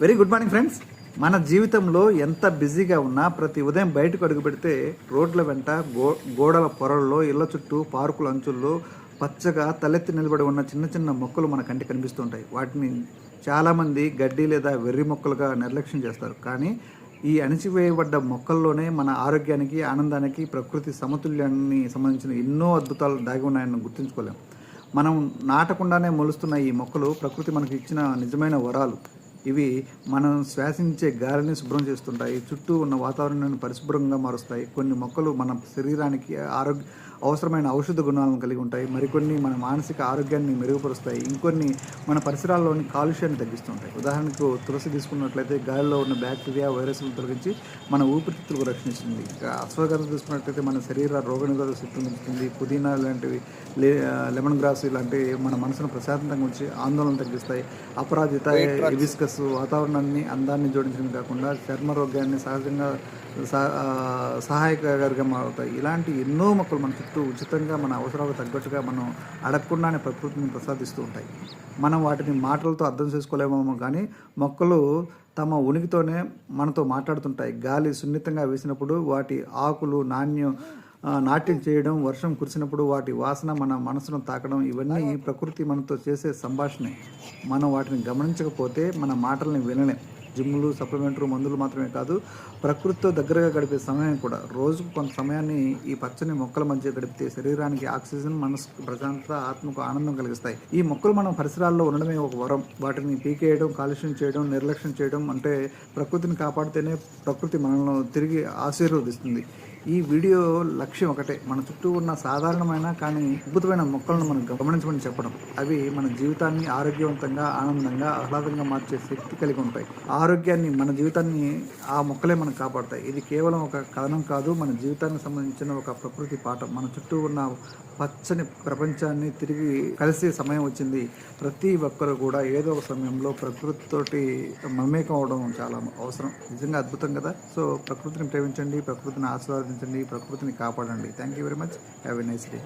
Very good morning friends మన జీవితంలో ఎంత బిజీగా ఉన్నా ప్రతి ఉదయం బయటకు అడుగు పెడితే రోడ్ల వెంట గో గోడల పొరల్లో ఇళ్ళ చుట్టూ పార్కుల అంచుల్లో పచ్చగా తలెత్తి నిలబడి ఉన్న చిన్న చిన్న మొక్కలు మన కంటి కనిపిస్తుంటాయి వాటిని చాలామంది గడ్డి లేదా వెర్రి మొక్కలుగా నిర్లక్ష్యం చేస్తారు. కానీ ఈ అణిచివేయబడ్డ మొక్కల్లోనే మన ఆరోగ్యానికి ఆనందానికి ప్రకృతి సమతుల్యాన్ని సంబంధించిన ఎన్నో అద్భుతాలు దాగి ఉన్నాయని గుర్తుంచుకోలేం. మనం నాటకుండానే మొలుస్తున్న ఈ మొక్కలు ప్రకృతి మనకి ఇచ్చిన నిజమైన వరాలు. ఇవి మనం శ్వాసించే గాలిని శుభ్రం చేస్తుంటాయి. చుట్టూ ఉన్న వాతావరణాన్ని పరిశుభ్రంగా మారుస్తాయి. కొన్ని మొక్కలు మన శరీరానికి ఆరోగ్య అవసరమైన ఔషధ గుణాలను కలిగి ఉంటాయి. మరికొన్ని మన మానసిక ఆరోగ్యాన్ని మెరుగుపరుస్తాయి. ఇంకొన్ని మన పరిసరాల్లోని కాలుష్యాన్ని తగ్గిస్తుంటాయి. ఉదాహరణకు తులసి తీసుకున్నట్లయితే గాలిలో ఉన్న బ్యాక్టీరియా వైరస్లను తొలగించి మన ఊపిరితిత్తులకు రక్షిస్తుంది. అశ్వగంధ తీసుకున్నట్లయితే మన శరీర రోగనిరోధక శక్తిని పెంచుతుంది. పుదీనా లాంటివి లెమన్ గ్రాస్ ఇలాంటివి మన మనసును ప్రశాంతంగా ఉంచి ఆందోళన తగ్గిస్తాయి. అపరాజిత హిబిస్కస్ వాతావరణాన్ని అందాన్ని జోడించడం కాకుండా చర్మ రోగాన్ని సహజంగా సహాయకారిగా మారుతాయి. ఇలాంటి ఎన్నో మొక్కలు మన తగ్గట్టు ఉచితంగా మన అవసరాలకు తగ్గట్టుగా మనం అడగకుండానే ప్రకృతిని ప్రసాదిస్తూ ఉంటాయి. మనం వాటిని మాటలతో అర్థం చేసుకోలేమేమో కానీ మొక్కలు తమ ఉనికితోనే మనతో మాట్లాడుతుంటాయి. గాలి సున్నితంగా వేసినప్పుడు వాటి ఆకులు నాణ్యం నాట్యం చేయడం వర్షం కురిసినప్పుడు వాటి వాసన మన మనసును తాకడం ఇవన్నీ ప్రకృతి మనతో చేసే సంభాషణే. మనం వాటిని గమనించకపోతే మన మాటల్ని వినలేం. జిమ్లు సప్లిమెంటరీ మందులు మాత్రమే కాదు ప్రకృతితో దగ్గరగా గడిపే సమయం కూడా. రోజుకు కొంత సమయాన్ని ఈ పచ్చని మొక్కల మధ్య గడిపితే శరీరానికి ఆక్సిజన్ మనసుకు ప్రశాంతత ఆత్మకు ఆనందం కలిగిస్తాయి. ఈ మొక్కలు మనం పరిసరాల్లో ఉండడమే ఒక వరం. వాటిని పీకేయడం కాలుష్యం చేయడం నిర్లక్ష్యం చేయడం అంటే ప్రకృతిని కాపాడితేనే ప్రకృతి మనల్ని తిరిగి ఆశీర్వదిస్తుంది. ఈ వీడియో లక్ష్యం ఒకటే. మన చుట్టూ ఉన్న సాధారణమైన కానీ అద్భుతమైన మొక్కలను మనం గమనించమని చెప్పడం. అవి మన జీవితాన్ని ఆరోగ్యవంతంగా ఆనందంగా ఆహ్లాదంగా మార్చే శక్తి కలిగి ఉంటాయి. ఆరోగ్యాన్ని మన జీవితాన్ని ఆ మొక్కలే మనకు కాపాడతాయి. ఇది కేవలం ఒక కథనం కాదు మన జీవితానికి సంబంధించిన ఒక ప్రకృతి పాఠం. మన చుట్టూ ఉన్న పచ్చని ప్రపంచాన్ని తిరిగి కలిసే సమయం వచ్చింది. ప్రతి ఒక్కరు కూడా ఏదో ఒక సమయంలో ప్రకృతితోటి మమేకం అవడం చాలా అవసరం. నిజంగా అద్భుతం కదా? సో ప్రకృతిని ప్రేమించండి ప్రకృతిని ఆస్వాదించండి ప్రకృతిని కాపాడండి. Thank you very much have a nice day